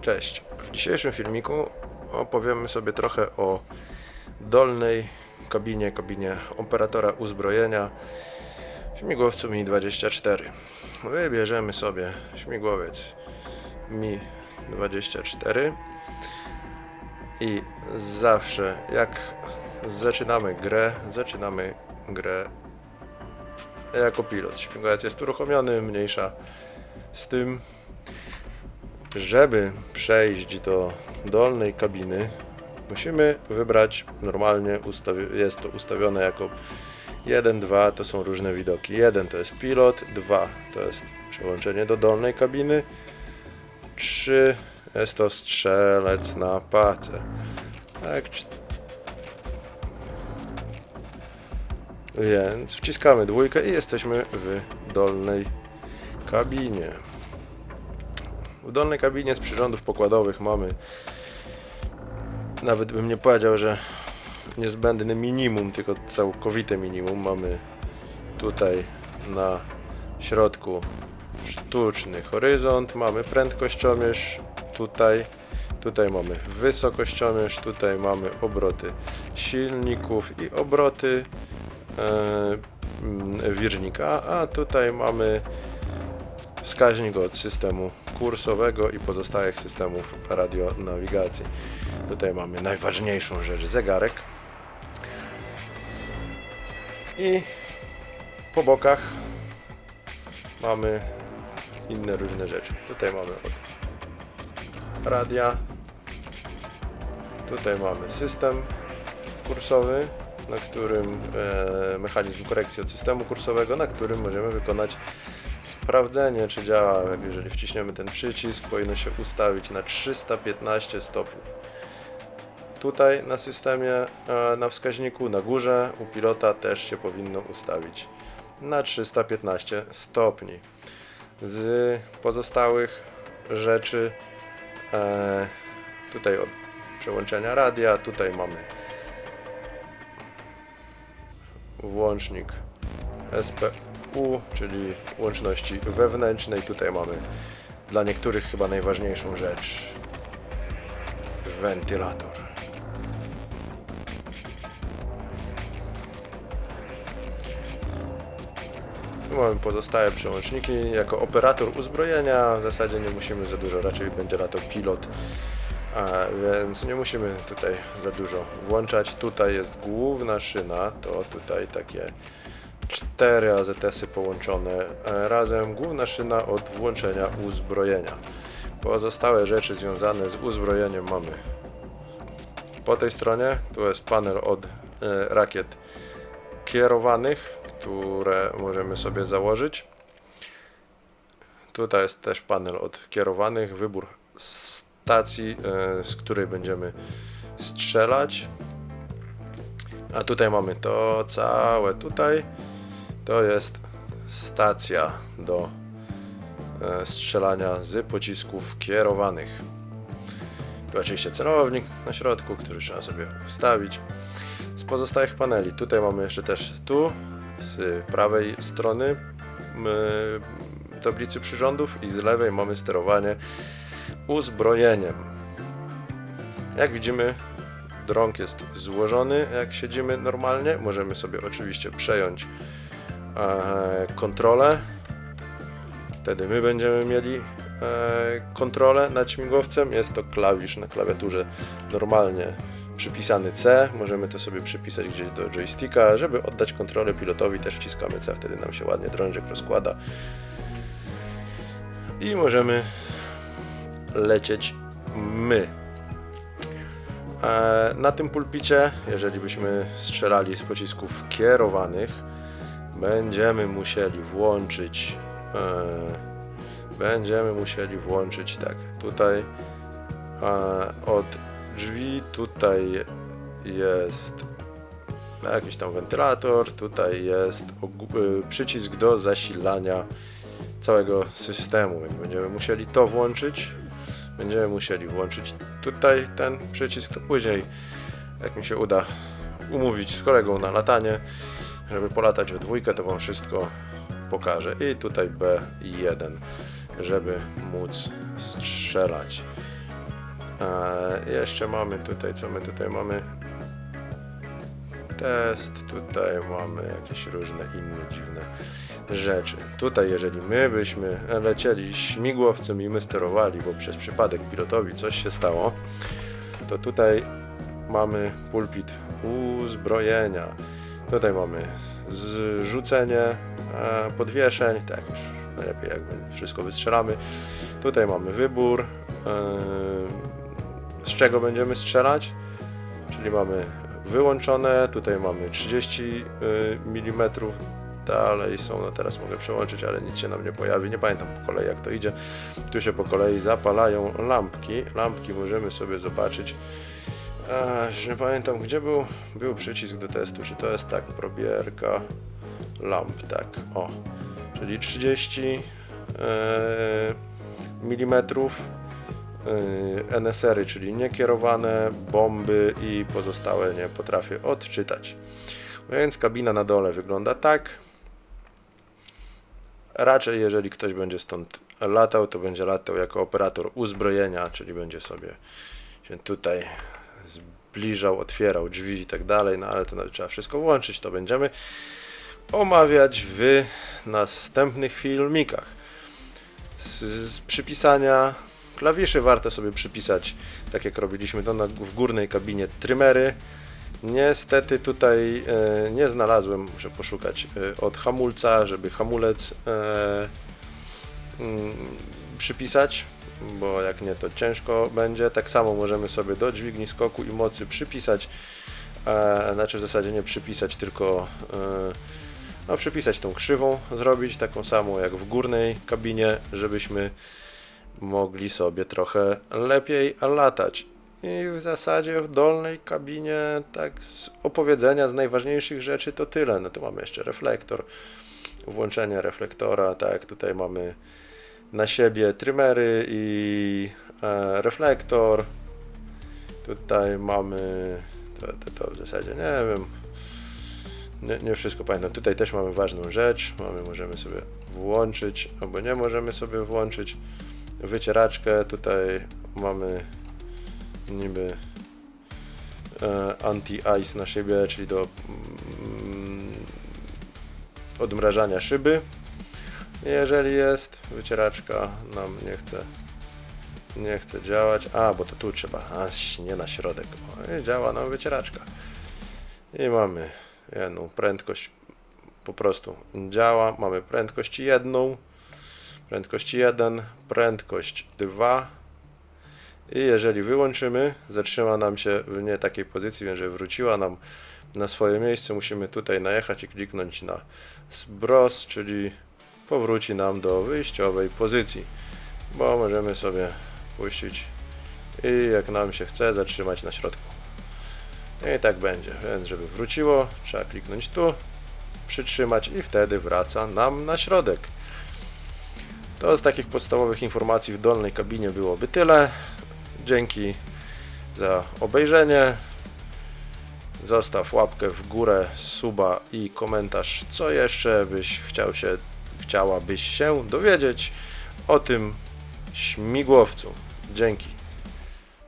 Cześć. W dzisiejszym filmiku opowiemy sobie trochę o dolnej kabinie, kabinie operatora uzbrojenia śmigłowcu Mi-24. Wybierzemy sobie śmigłowiec Mi-24 i zawsze jak zaczynamy grę, zaczynamy grę jako pilot. Śmigłowiec jest uruchomiony, mniejsza z tym, żeby przejść do dolnej kabiny, musimy wybrać normalnie, jest to ustawione jako 1, 2 to są różne widoki. 1 to jest pilot, 2 to jest przełączenie do dolnej kabiny, 3 jest to strzelec na pace. Tak, więc wciskamy dwójkę i jesteśmy w dolnej kabinie. W dolnej kabinie z przyrządów pokładowych mamy, nawet bym nie powiedział, że niezbędny minimum, tylko całkowite minimum. Mamy tutaj na środku sztuczny horyzont, mamy prędkościomierz tutaj, tutaj mamy wysokościomierz, tutaj mamy obroty silników i obroty e, mm, wirnika, a tutaj mamy wskaźnik od systemu kursowego i pozostałych systemów radionawigacji. Tutaj mamy najważniejszą rzecz, zegarek. I po bokach mamy inne różne rzeczy. Tutaj mamy radia. Tutaj mamy system kursowy, na którym e, mechanizm korekcji od systemu kursowego, na którym możemy wykonać sprawdzenie, czy działa. Jeżeli wciśniemy ten przycisk, powinno się ustawić na 315 stopni. Tutaj na systemie, e, na wskaźniku na górze u pilota też się powinno ustawić na 315 stopni. Z pozostałych rzeczy e, tutaj od przełączenia radia, tutaj mamy włącznik SPU, czyli łączności wewnętrznej. Tutaj mamy dla niektórych chyba najważniejszą rzecz wentylator. Tu mamy pozostałe przełączniki. Jako operator uzbrojenia w zasadzie nie musimy za dużo, raczej będzie latał pilot, a więc nie musimy tutaj za dużo włączać. Tutaj jest główna szyna, to tutaj takie cztery AZS-y połączone e, razem. Główna szyna od włączenia uzbrojenia. Pozostałe rzeczy związane z uzbrojeniem mamy po tej stronie. Tu jest panel od e, rakiet kierowanych, które możemy sobie założyć. Tutaj jest też panel od kierowanych, wybór stacji, e, z której będziemy strzelać. A tutaj mamy to całe tutaj. To jest stacja do e, strzelania z pocisków kierowanych. Tu oczywiście celownik na środku, który trzeba sobie ustawić. Z pozostałych paneli, tutaj mamy jeszcze też tu, z prawej strony tablicy przyrządów i z lewej mamy sterowanie uzbrojeniem. Jak widzimy, drąg jest złożony, jak siedzimy normalnie. Możemy sobie oczywiście przejąć kontrolę. Wtedy my będziemy mieli e, kontrolę nad śmigłowcem. Jest to klawisz na klawiaturze normalnie przypisany C. Możemy to sobie przypisać gdzieś do joysticka. Żeby oddać kontrolę pilotowi też wciskamy C. Wtedy nam się ładnie drążek rozkłada. I możemy lecieć my. E, Na tym pulpicie, jeżeli byśmy strzelali z pocisków kierowanych, będziemy musieli włączyć e, będziemy musieli włączyć tak, tutaj e, od drzwi, tutaj jest jakiś tam wentylator, tutaj jest y, przycisk do zasilania całego systemu, więc będziemy musieli to włączyć, będziemy musieli włączyć tutaj ten przycisk, to później jak mi się uda umówić z kolegą na latanie, żeby polatać we dwójkę, to wam wszystko pokażę. I tutaj B1, żeby móc strzelać. E, jeszcze mamy tutaj, co my tutaj mamy? Test, tutaj mamy jakieś różne inne dziwne rzeczy. Tutaj, jeżeli my byśmy lecieli śmigłowcem i my sterowali, bo przez przypadek pilotowi coś się stało, to tutaj mamy pulpit uzbrojenia. Tutaj mamy zrzucenie e, podwieszeń, tak już najlepiej jakby wszystko wystrzelamy. Tutaj mamy wybór, e, z czego będziemy strzelać, czyli mamy wyłączone, tutaj mamy 30 mm, dalej są, no teraz mogę przełączyć, ale nic się nam nie pojawi, nie pamiętam po kolei jak to idzie. Tu się po kolei zapalają lampki, lampki możemy sobie zobaczyć. A, już nie pamiętam gdzie był, był przycisk do testu, czy to jest tak, probierka lamp, tak, o, czyli 30 e, milimetrów y, NSR-y, czyli niekierowane, bomby i pozostałe nie potrafię odczytać. Więc kabina na dole wygląda tak. Raczej jeżeli ktoś będzie stąd latał, to będzie latał jako operator uzbrojenia, czyli będzie sobie się tutaj zbliżał, otwierał drzwi i tak dalej, no ale to trzeba wszystko włączyć, to będziemy omawiać w następnych filmikach. Z, z przypisania klawiszy warto sobie przypisać, tak jak robiliśmy to na, w górnej kabinie, trymery. Niestety tutaj e, nie znalazłem, muszę poszukać e, od hamulca, żeby hamulec e, mm, przypisać, bo jak nie to ciężko będzie. Tak samo możemy sobie do dźwigni skoku i mocy przypisać, e, znaczy w zasadzie nie przypisać, tylko e, no, przypisać tą krzywą, zrobić taką samą jak w górnej kabinie, żebyśmy mogli sobie trochę lepiej latać. I w zasadzie w dolnej kabinie, tak z opowiedzenia z najważniejszych rzeczy to tyle. No tu mamy jeszcze reflektor, włączenie reflektora, tak, tutaj mamy na siebie trymery i e, reflektor. Tutaj mamy, to, to, to w zasadzie nie wiem, nie, nie wszystko pamiętam. Tutaj też mamy ważną rzecz, mamy, możemy sobie włączyć, albo nie możemy sobie włączyć wycieraczkę, tutaj mamy niby e, anti-ice na szybie, czyli do mm, odmrażania szyby. Jeżeli jest, wycieraczka nam nie chce nie chce działać. A, bo to tu trzeba, a nie na środek. O, działa nam wycieraczka. I mamy jedną prędkość, po prostu działa. Mamy prędkość jedną, prędkość 1, prędkość 2. I jeżeli wyłączymy, zatrzyma nam się w nie takiej pozycji, więc że wróciła nam na swoje miejsce, musimy tutaj najechać i kliknąć na zbros, czyli powróci nam do wyjściowej pozycji, bo możemy sobie puścić i jak nam się chce zatrzymać na środku. I tak będzie, więc żeby wróciło, trzeba kliknąć tu, przytrzymać i wtedy wraca nam na środek. To z takich podstawowych informacji w dolnej kabinie byłoby tyle. Dzięki za obejrzenie. Zostaw łapkę w górę, suba i komentarz, co jeszcze byś chciał się, chciałabyś się dowiedzieć o tym śmigłowcu. Dzięki.